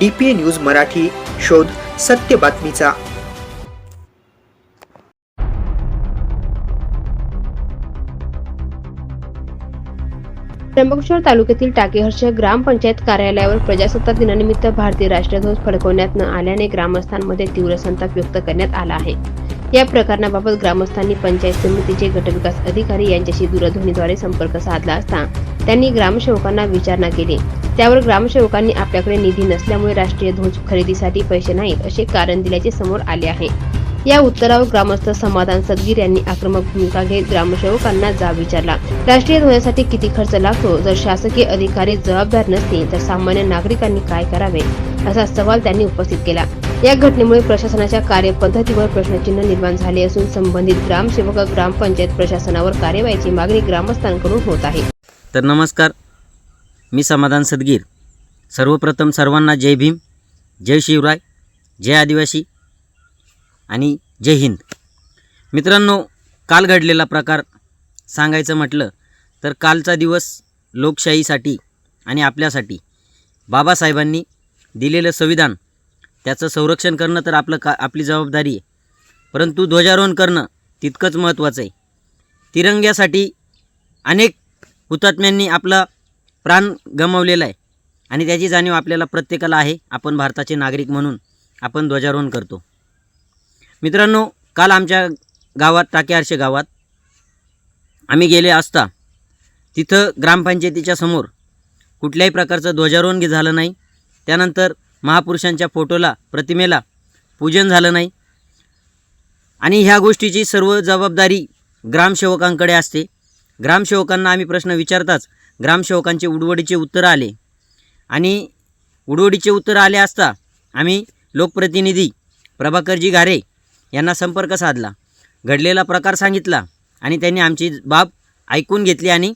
D P news Marathi शोध सत्य बातमीचा. त्र्यंबकेश्वर तालुक्यातील टाकेहर्ष ग्रामपंचायत कार्यालयावर प्रजासत्ताक दिनानिमित्त भारतीय राष्ट्रध्वज फडकवण्यात न आल्याने ग्रामस्थांमध्ये तीव्र संताप व्यक्त करण्यात आला आहे. या प्रकरणाबाबत ग्रामस्थांनी पंचायत समितीचे गटविकास अधिकारी यांच्याशी दूरध्वनीद्वारे संपर्क साधला असता त्यांनी ग्रामसेवकांना विचारणा केली. त्यावर ग्रामसेवकांनी आपल्याकडे निधी नसल्यामुळे राष्ट्रीय ध्वज खरेदीसाठी पैसे नाहीत असे कारण दिल्याचे समोर आले आहे. या उत्तरावर ग्रामस्थ समाधान सदगीर यांनी आक्रमक भूमिका घेत ग्रामसेवकांना जाब विचारला. राष्ट्रीय ध्वजासाठी किती खर्च लागतो? जर शासकीय अधिकारी जबाबदार नसतील तर सामान्य नागरिकांनी काय करावे? असा सवाल त्यांनी उपस्थित केला. या घटनेमुळे प्रशासनाच्या कार्यपद्धतीवर प्रश्नचिन्ह निर्माण झाले असून संबंधित ग्रामसेवक ग्रामपंचायत प्रशासनावर कार्यवाहीची मागणी ग्रामस्थांकडून होत आहे. तर नमस्कार मी समाधान सदगीर. सर्वप्रथम सर्वांना जय भीम जय शिवराय जय आदिवासी आणि जय हिंद. मित्रांनो काल घडलेला प्रकार सांगायचं म्हटलं तर कालचा दिवस लोकशाहीसाठी आणि आपल्यासाठी बाबासाहेबांनी दिलेलं संविधान त्याचं संरक्षण करणं तर आपलं का आपली जबाबदारी आहे. परंतु ध्वजारोहण करणं तितकंच महत्त्वाचं आहे. तिरंग्यासाठी अनेक हुतात्म्यांनी आपला प्राण गमावलेला आहे. आणि त्याची जाणीव आपल्याला प्रत्येकाला आहे. आपण भारताचे नागरिक म्हणून आपण ध्वजारोहण करतो. मित्रांनो काल आमच्या गावात टाकेआरशे गावात आम्ही गेले असता तिथं ग्रामपंचायतीच्या समोर कुठल्याही प्रकारचं ध्वजारोहण झालं नाही. त्यानंतर महापुरुषांच्या फोटोला प्रतिमेला पूजन झालं नाही. आणि ह्या गोष्टीची सर्व जबाबदारी ग्रामसेवकांकडे असते. ग्रामसेवकांना आम्ही प्रश्न विचारताच ग्रामसेवकांचे उडवडीचे उत्तर आले. आणि उडवडीचे उत्तर आले असता आम्ही लोकप्रतिनिधी प्रभाकरजी घारे यांना संपर्क साधला. घडलेला प्रकार सांगितला आणि त्यांनी आमची बाब ऐकून घेतली आणि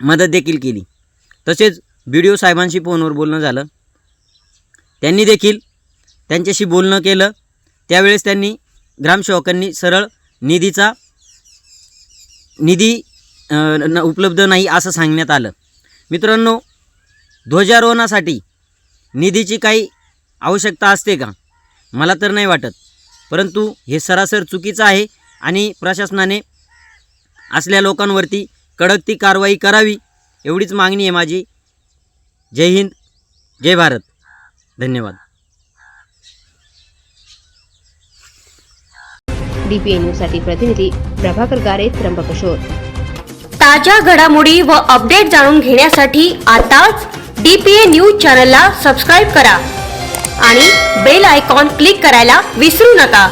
मदत देखील केली. तसेच बी डी ओ साहेबांशी फोनवर बोलणं झालं. त्यांनी देखील त्यांच्याशी बोलणं केलं. त्यावेळेस त्यांनी ग्रामसेवकांनी सरळ निधीचा निधी न उपलब्ध नाही असं सांगण्यात आलं. मित्रांनो ध्वजारोहणासाठी निधीची काही आवश्यकता असते का? मला तर नाही वाटत. परंतु हे सरासर चुकीचं आहे आणि प्रशासनाने असल्या लोकांवरती कडक ती कारवाई करावी एवढीच मागणी आहे माझी. जय हिंद जय भारत. धन्यवाद. डीपीए न्यूजसाठी प्रतिनिधी प्रभाकर गारे त्र्यंबकेश्वर ताज्या घडामोडी व अपडेट जाणून घेण्यासाठी आताच डीपीए न्यूज चॅनलला सबस्क्राईब करा आणि बेल आयकॉन क्लिक करायला विसरू नका.